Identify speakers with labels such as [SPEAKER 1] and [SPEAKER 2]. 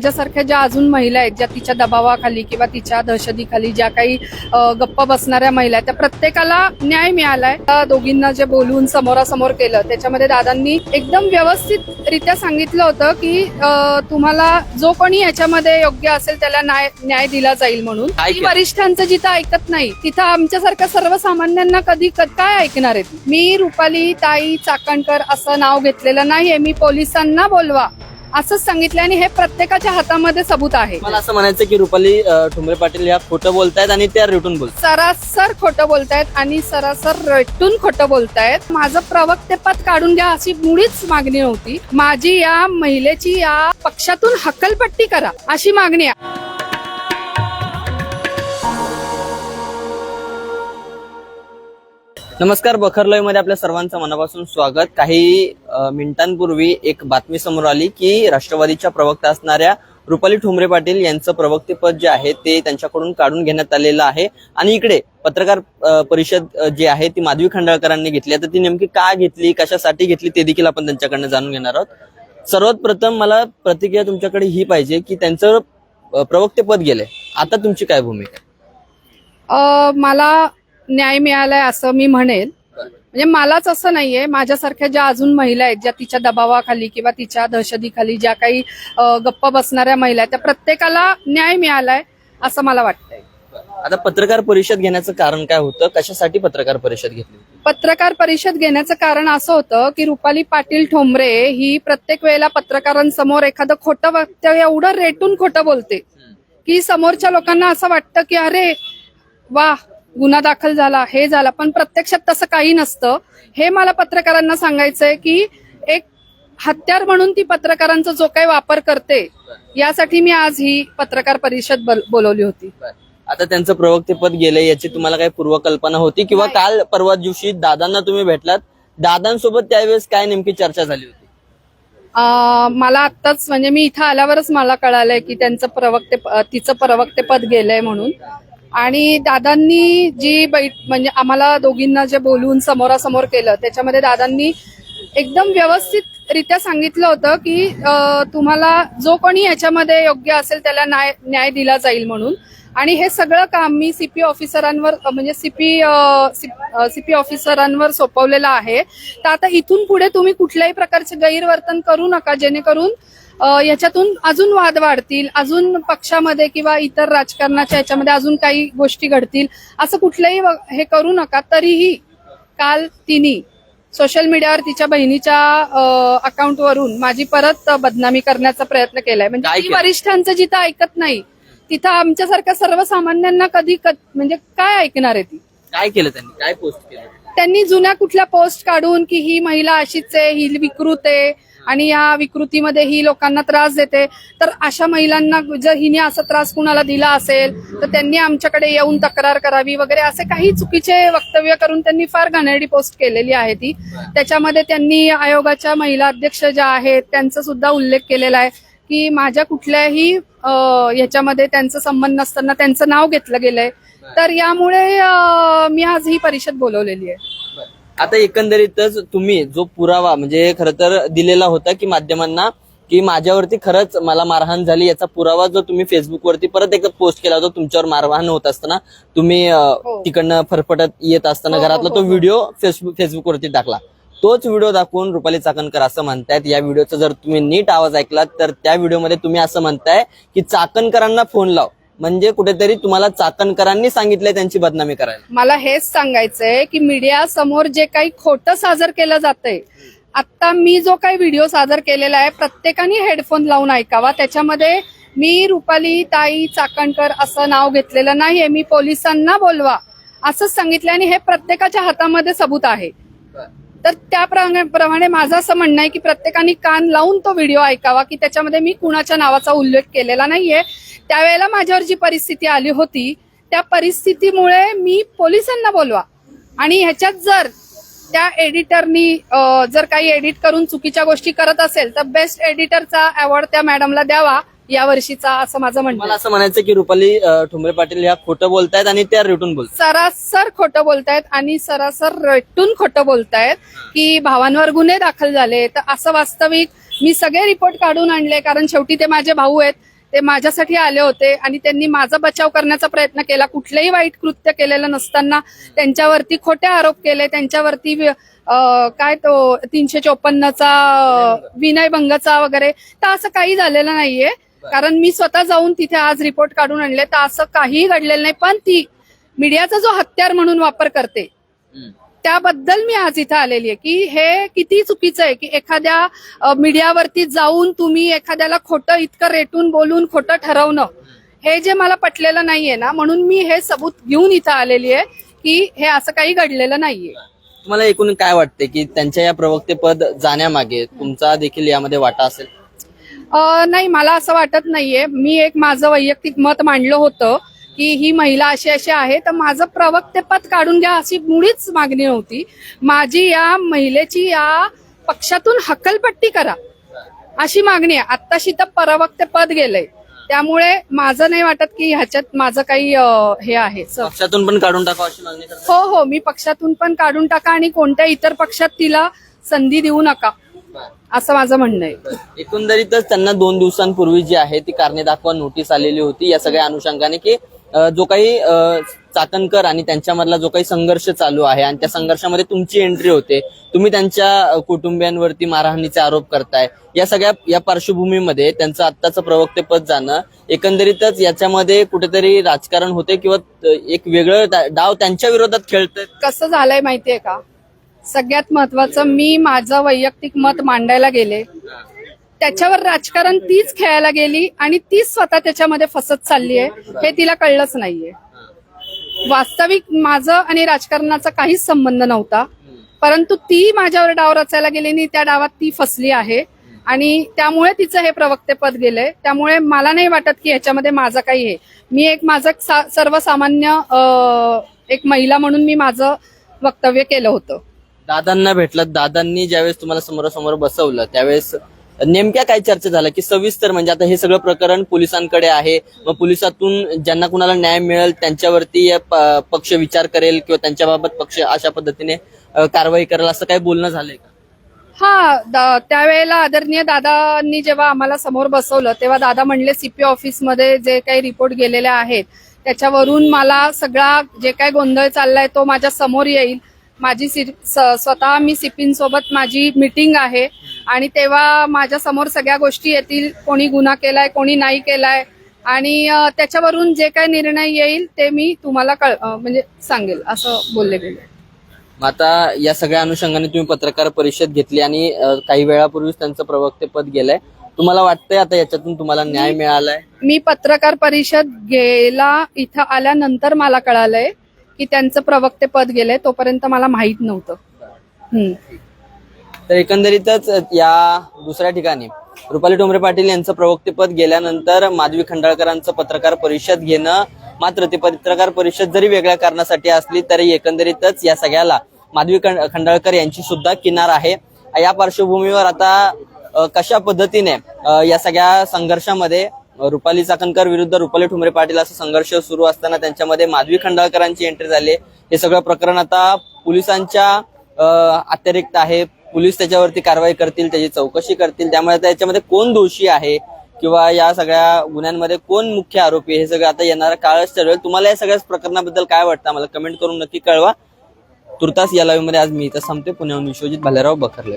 [SPEAKER 1] माझ्यासारख्या ज्या अजून महिला आहेत ज्या तिच्या दबावाखाली किंवा तिच्या दहशतीखाली ज्या काही गप्प बसणाऱ्या महिला आहेत त्या प्रत्येकाला न्याय मिळालाय. त्या दोघींना जे बोलून समोरासमोर केलं त्याच्यामध्ये दादांनी एकदम व्यवस्थित रित्या सांगितलं होतं की तुम्हाला जो कोणी याच्यामध्ये योग्य असेल त्याला न्याय न्याय दिला जाईल म्हणून? वरिष्ठांचं जिथं ऐकत नाही तिथं आमच्यासारख्या सर्वसामान्यांना कधी काय ऐकणार आहेत? मी रुपाली ताई चाकणकर असं नाव घेतलेलं नाहीये. मी पोलिसांना बोलवा. असंच सांगितलं आणि हे प्रत्येकाच्या हातामध्ये सबूत आहे.
[SPEAKER 2] मला असं म्हणायचं की रुपाली ठुमरे पाटील ह्या खोटं बोलतायत आणि त्या रिटून बोलतात
[SPEAKER 1] सरासर खोटं बोलतायत आणि सरासर रटून खोटं बोलतायत. माझं प्रवक्तेपद काढून घ्या अशी मुळीच मागणी नव्हती. माझी या महिलेची या पक्षातून हक्कलपट्टी करा अशी मागणी आहे.
[SPEAKER 2] नमस्कार बखरलोयमध्ये आपल्या सर्वांचं मनापासून स्वागत. काही मिनिटांपूर्वी एक बातमी समोर आली की राष्ट्रवादीच्या प्रवक्ता असणाऱ्या रुपाली ठोंबरे पाटील यांचं प्रवक्तेपद जे आहे ते त्यांच्याकडून काढून घेण्यात आलेलं आहे. आणि इकडे पत्रकार परिषद जी आहे ती माधवी खंडाळकरांनी घेतली. आता ती नेमकी का घेतली कशासाठी घेतली ते देखील आपण त्यांच्याकडनं जाणून घेणार आहोत. सर्वात प्रथम मला प्रतिक्रिया तुमच्याकडे ही पाहिजे की त्यांचं प्रवक्तेपद गेलंय. आता तुमची काय भूमिका?
[SPEAKER 1] मला न्याय मिळालाय असं मी म्हणेल. म्हणजे मलाच असं नाहीये. माझ्यासारख्या ज्या अजून महिला आहेत ज्या तिच्या दबावाखाली किंवा तिच्या दहशतीखाली ज्या काही गप्प बसणाऱ्या महिला आहेत त्या प्रत्येकाला न्याय मिळालाय असं मला वाटतंय.
[SPEAKER 2] आता पत्रकार परिषद घेण्याचं कारण काय होतं? कशासाठी पत्रकार परिषद घेतली
[SPEAKER 1] पत्रकार परिषद घेण्याचं कारण असं होतं की रुपाली पाटील ठोंबरे ही प्रत्येक वेळेला पत्रकारांसमोर एखादं खोटं वक्तव्य एवढं रेटून खोटं बोलते की समोरच्या लोकांना असं वाटतं की अरे वा गुन्हा दाखल झाला हे झाला पण प्रत्यक्षात तसं काही नसतं. हे मला पत्रकारांना सांगायचंय की एक हत्यार म्हणून ती पत्रकारांचा जो काही वापर करते यासाठी मी आज ही पत्रकार परिषद बोल- बोलवली होती.
[SPEAKER 2] आता त्यांचं प्रवक्तेपद गेलंय याची तुम्हाला काही पूर्वकल्पना होती किंवा. काल परवा दिवशी दादांना तुम्ही भेटलात दादांसोबत त्यावेळेस काय नेमकी चर्चा झाली होती?
[SPEAKER 1] मला आत्ताच म्हणजे मी इथं आल्यावरच मला कळालंय की त्यांचं प्रवक्ते तिचं प्रवक्तेपद गेलंय म्हणून. आणि दादांनी जी बैठ म्हणजे आम्हाला दोघींना जे बोलून समोरासमोर केलं त्याच्यामध्ये दादांनी एकदम व्यवस्थित रित्या सांगितलं होतं की तुम्हाला जो कोणी याच्यामध्ये योग्य असेल त्याला न्याय न्याय दिला जाईल म्हणून. आणि हे सगळं काम मी सीपी ऑफिसरांवर म्हणजे सीपी सीपी ऑफिसरांवर सोपवलेलं आहे. तर आता इथून पुढे तुम्ही कुठल्याही प्रकारचे गैरवर्तन करू नका जेणेकरून याच्यातून अजून वाद वाढतील अजून पक्षामध्ये किंवा इतर राजकारणाच्या याच्यामध्ये अजून काही गोष्टी घडतील असं कुठलंही हे करू नका. तरीही काल तिने सोशल मीडियावर तिच्या बहिणीच्या अकाउंटवरून माझी परत बदनामी करण्याचा प्रयत्न केलाय. म्हणजे ती? वरिष्ठांचं जिथं ऐकत नाही तिथं आमच्यासारख्या सर्वसामान्यांना कधी क- म्हणजे काय ऐकणार आहे ती?
[SPEAKER 2] काय केलं त्यांनी? काय पोस्ट केलं?
[SPEAKER 1] त्यांनी जुन्या कुठल्या पोस्ट काढून की ही महिला अशीच आहे ही विकृत आहे आणि या विकृतीमध्ये ही लोकांना त्रास देते. तर अशा महिलांना जर हिने असा त्रास कुणाला दिला असेल तर त्यांनी आमच्याकडे येऊन तक्रार करावी वगैरे असे काही चुकीचे वक्तव्य करून त्यांनी फार घाणेरडी पोस्ट केलेली आहे ती. त्याच्यामध्ये त्यांनी आयोगाच्या महिला अध्यक्ष ज्या आहेत त्यांचा सुद्धा उल्लेख केलेला आहे की माझ्या कुठल्याही याच्यामध्ये ह्याच्यामध्ये त्यांचा संबंध नसताना त्यांचं नाव घेतलं गेलंय. तर यामुळे मी आज ही परिषद बोलवलेली आहे.
[SPEAKER 2] आता एकंदरीतच तुम्ही जो पुरावा म्हणजे खर तर दिलेला होता की माध्यमांना की माझ्यावरती खरंच मला मारहाण झाली याचा पुरावा जो तुम्ही फेसबुकवरती परत एकदा पोस्ट केला होता तुमच्यावर मारहाण होत असताना तुम्ही
[SPEAKER 1] हो.
[SPEAKER 2] तिकडनं फरफटत येत असताना
[SPEAKER 1] हो, हो,
[SPEAKER 2] घरातला तो. व्हिडिओ फेसबुक फेसबुकवरती टाकला तोच व्हिडिओ दाखवून रुपाली चाकणकर असं म्हणतायत या व्हिडिओचा जर तुम्ही नीट आवाज ऐकलात तर त्या व्हिडिओमध्ये तुम्ही असं म्हणताय की चाकणकरांना फोन लाव म्हणजे कुठेतरी तुम्हाला चाकणकरांनी सांगितलंय त्यांची बदनामी करायला.
[SPEAKER 1] मला हेच सांगायचंय की मीडिया समोर जे काही खोटं सादर केलं जातंय आता मी जो काही व्हिडिओ सादर केलेला आहे प्रत्येकाने हेडफोन लावून ऐकावा. त्याच्यामध्ये मी रुपाली ताई चाकणकर असं नाव घेतलेलं नाहीये. मी पोलिसांना बोलवा. सांगितलं आणि हे प्रत्येकाच्या हातामध्ये सबूत आहे. तर त्याप्रमाणे माझं असं म्हणणं आहे की प्रत्येकाने कान लावून तो व्हिडिओ ऐकावा की त्याच्यामध्ये मी कुणाच्या नावाचा उल्लेख केलेला नाहीये. त्यावेळेला माझ्यावर जी परिस्थिती आली होती त्या परिस्थितीमुळे मी पोलिसांना बोलवा. आणि ह्याच्यात जर त्या एडिटरनी जर काही एडिट करून चुकीच्या गोष्टी करत असेल तर बेस्ट एडिटरचा अवॉर्ड त्या मॅडमला द्यावा. या वर्षीचा असं माझं म्हणणं
[SPEAKER 2] मला. असं म्हणायचं की रुपाली अं, ठोंबरे पाटील ह्या खोटं बोलतायत आणि त्या रिटून बोलतात
[SPEAKER 1] सरासर खोटं बोलतायत आणि सरासर रटून खोटं बोलतायत की भावांवर गुन्हे दाखल झाले. तर असं वास्तविक मी सगळे रिपोर्ट काढून आणले कारण शेवटी ते माझे भाऊ आहेत. ते माझ्यासाठी आले होते आणि त्यांनी माझा बचाव करण्याचा प्रयत्न केला. कुठलंही वाईट कृत्य केलेलं नसताना त्यांच्यावरती खोटे आरोप केले. त्यांच्यावरती वि- अं, काय तो तीनशे चोपन्नचा विनयभंगाचा वगैरे. तर असं काही झालेलं नाहीये. कारण मी स्वतः जाऊन तिथे आज रिपोर्ट काढून आणले तर असं काहीही घडलेलं नाही. पण ती मीडियाचा जो हत्यार म्हणून वापर करते त्याबद्दल मी आज इथं आलेली आहे की हे किती चुकीचं आहे की एखाद्या मीडियावरती जाऊन तुम्ही एखाद्याला खोटं इतकं रेटून बोलून खोटं ठरवणं हे जे मला पटलेलं नाहीये ना म्हणून मी हे सबूत घेऊन इथं आलेली आहे की हे असं काही घडलेलं नाहीये.
[SPEAKER 2] तुम्हाला एकूण काय वाटते की त्यांच्या या प्रवक्तेपद जाण्यामागे तुमचा देखील यामध्ये वाटा असेल?
[SPEAKER 1] नाही मला असं वाटत नाहीये. मी एक माझं वैयक्तिक मत मांडलं होतं की ही महिला अशी अशी आहे तर माझं प्रवक्तेपद काढून घ्या अशी मुळीच मागणी नव्हती. माझी या महिलेची या पक्षातून हकलपट्टी करा अशी मागणी आहे. आत्ताशी तर प्रवक्तेपद गेलंय. त्यामुळे माझं नाही वाटत की ह्याच्यात माझं काही हे आहे.
[SPEAKER 2] पक्षातून पण काढून टाका अशी मागणी
[SPEAKER 1] हो हो मी पक्षातून पण काढून टाका आणि कोणत्या इतर पक्षात तिला संधी देऊ नका. असं माझं म्हणणं आहे.
[SPEAKER 2] एकंदरीतच त्यांना दोन दिवसांपूर्वी जी आहे ती कारणे दाखवा नोटीस आलेली होती. या सगळ्या अनुषंगाने की अ, जो काही अ, चाकणकर आणि त्यांच्यामधला जो काही संघर्ष चालू आहे आणि त्या संघर्षामध्ये तुमची एंट्री होते तुम्ही त्यांच्या अ, कुटुंबियांवरती मारहाणीचे आरोप करताय. या सगळ्या या पार्श्वभूमीमध्ये त्यांचं आत्ताचं प्रवक्तेपद जाणं एकंदरीतच याच्यामध्ये कुठेतरी राजकारण होते किंवा एक वेगळं डा- डाव त्यांच्या विरोधात खेळतंय?
[SPEAKER 1] कसं झालंय माहितीये का? सगळ्यात महत्वाचं मी माझं वैयक्तिक मत मांडायला गेले. त्याच्यावर राजकारण तीच खेळायला गेली आणि तीच स्वतः त्याच्यामध्ये फसत चालली आहे हे तिला कळलंच नाहीये. वास्तविक माझं आणि राजकारणाचा काहीच संबंध नव्हता. परंतु ती माझ्यावर डाव रचायला गेली आणि त्या डावात ती फसली आहे. आणि त्यामुळे तिचं हे प्रवक्तेपद गेलंय. त्यामुळे मला नाही वाटत की ह्याच्यामध्ये माझं काही आहे मी एक माझं सा- सर्वसामान्य एक महिला म्हणून मी माझं वक्तव्य केलं होतं.
[SPEAKER 2] दादांना भेटलं. दादांनी ज्यावेळेस तुम्हाला समोरासमोर बसवलं त्यावेळेस नेमक्या काय चर्चा झाल्या की सविस्तर म्हणजे आता हे सगळं प्रकरण पोलिसांकडे आहे. मग पोलिसातून ज्यांना कुणाला न्याय मिळेल त्यांच्यावरती पक्ष विचार करेल किंवा त्यांच्याबाबत पक्ष अशा पद्धतीने कारवाई करेल असं काही बोलणं झालंय का?
[SPEAKER 1] हा त्यावेळेला आदरणीय दादांनी जेव्हा आम्हाला समोर बसवलं तेव्हा दादा म्हणले सीपी ऑफिसमध्ये जे काही रिपोर्ट गेलेले आहेत त्याच्यावरून मला सगळा जे काही गोंधळ चाललाय तो माझ्यासमोर येईल. माझी स्वतः मी सिपींसोबत माझी मीटिंग आहे. आणि तेव्हा माझ्यासमोर सगळ्या गोष्टी येतील. कोणी गुन्हा केलाय कोणी नाही केलाय. आणि त्याच्यावरून जे काही निर्णय येईल ते मी तुम्हाला कळ म्हणजे सांगेल. असं बोलले गेले.
[SPEAKER 2] आता या सगळ्या अनुषंगाने तुम्ही पत्रकार परिषद घेतली आणि काही वेळापूर्वीच त्यांचं प्रवक्तेपद गेलंय. तुम्हाला वाटतंय आता याच्यातून तुम्हाला न्याय मिळालाय?
[SPEAKER 1] मी पत्रकार परिषद गेला इथं आल्यानंतर मला कळालंय. की त्यांचं प्रवक्तेपद गेलंय तोपर्यंत मला माहीत नव्हतं हम्म.
[SPEAKER 2] तर एकंदरीतच या दुसऱ्या ठिकाणी रुपाली ठोंबरे पाटील यांचं प्रवक्तेपद गेल्यानंतर माधवी खंडाळकरांचं पत्रकार परिषद घेणं मात्र ती पत्रकार परिषद जरी वेगळ्या कारणासाठी असली तरी एकंदरीतच या सगळ्याला माधवी खंड- खंडाळकर यांची सुद्धा किनार आहे या पार्श्वभूमीवर आता अ, कशा पद्धतीने अ, या सगळ्या संघर्षामध्ये रुपाली चाकणकर विरुद्ध रुपाली ठुमरे पाटील असा संघर्ष सुरू असताना त्यांच्यामध्ये माधवी खंडाळकरांची एंट्री झाली. हे सगळं प्रकरण आता पोलिसांच्या अतिरिक्त आहे. पोलीस त्याच्यावरती कारवाई करतील त्याची चौकशी करतील. त्यामुळे आता याच्यामध्ये कोण दोषी आहे किंवा या सगळ्या गुन्ह्यांमध्ये कोण मुख्य आरोपी आहे हे सगळं आता येणारा काळच ठरवेल तुम्हाला या सगळ्या प्रकरणाबद्दल काय वाटतं? मला कमेंट करून नक्की कळवा. तुर्तास या लाईव्हमध्ये आज मी इथं संपते. पुण्याहून विश्वजित भालेराव बखरले.